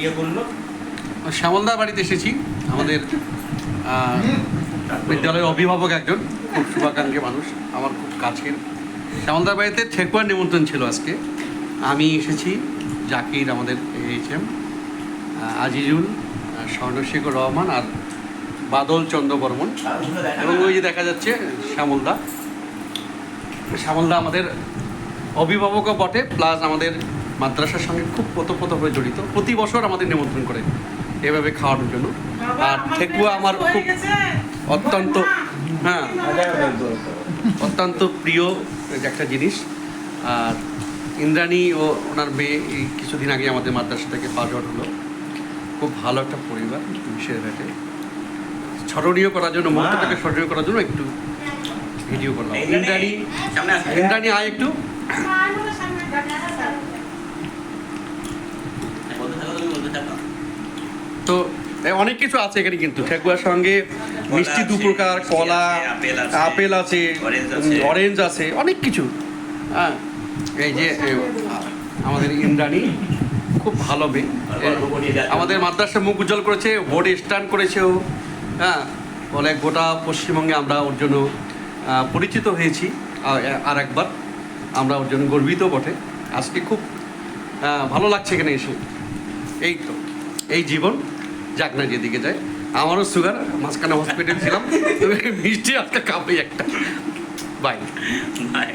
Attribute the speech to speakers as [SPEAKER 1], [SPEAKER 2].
[SPEAKER 1] ইয়ে করল।
[SPEAKER 2] শ্যামলদার বাড়িতে এসেছি। আমাদের বিদ্যালয়ের অভিভাবক একজন, খুব শুভাকাঙ্ক্ষী মানুষ, আমার খুব কাছের। শ্যামলদার বাড়িতে ঠেকুয়ার নিমন্ত্রণ ছিল আজকে। আমি এসেছি, জাকির আমাদের এইচএম আজিজুল স্বর্ণশেখর রহমান আর বাদল চন্দ্র বর্মন এবং ওই যে দেখা যাচ্ছে, শ্যামলদা। শ্যামলদা আমাদের অভিভাবকও বটে, প্লাস আমাদের মাদ্রাসার সঙ্গে খুব পোতপ্রোতভাবে জড়িত। প্রতি বছর আমাদের নিমন্ত্রণ করে এভাবে খাওয়ানোর জন্য। আর ঠেকুয়া আমার খুব অত্যন্ত হ্যাঁ অত্যন্ত প্রিয় একটা জিনিস। আর ইন্দ্রাণী ও ওনার মেয়ে এই কিছুদিন আগে আমাদের মাদ্রাসা থেকে পাস আউট হলো। খুব ভালো একটা পরিবার বিশেষ ঘাটে স্মরণীয় করার জন্য মুহূর্তটাকে স্মরণীয় করার জন্য একটু ভিডিও করলাম। ইন্দ্রাণী ইন্দ্রাণী আয় একটু
[SPEAKER 1] বলতে থাকো তুমি বলতে থাকো
[SPEAKER 2] তো এ, অনেক কিছু আছে এখানে কিন্তু। ঠেকুয়ার সঙ্গে মিষ্টি দু প্রকার কলা
[SPEAKER 1] আপেল আছে, অরেঞ্জ আছে।
[SPEAKER 2] অনেক কিছু। হ্যাঁ। এই যে আমাদের ইন্দ্রাণী খুব ভালো মেয়ে।
[SPEAKER 1] যাচ্ছে।
[SPEAKER 2] আমাদের মাদ্রাসা মুখ উজ্জ্বল করেছে বোর্ডে স্ট্যান্ড করেছে ও। হ্যাঁ বলে গোটা পশ্চিমবঙ্গে আমরা ওর জন্য পরিচিত হয়েছি আর- আর একবার আমরা ওর জন্য গর্বিত বটে। আজকে খুব ভালো লাগছে এখানে এসে। এই তো এই জীবন। যাক না, যেদিকে যায়। আমারও সুগার মাঝখানে হসপিটাল ছিলাম মিষ্টি আজকে কাপে একটা। Bye
[SPEAKER 1] bye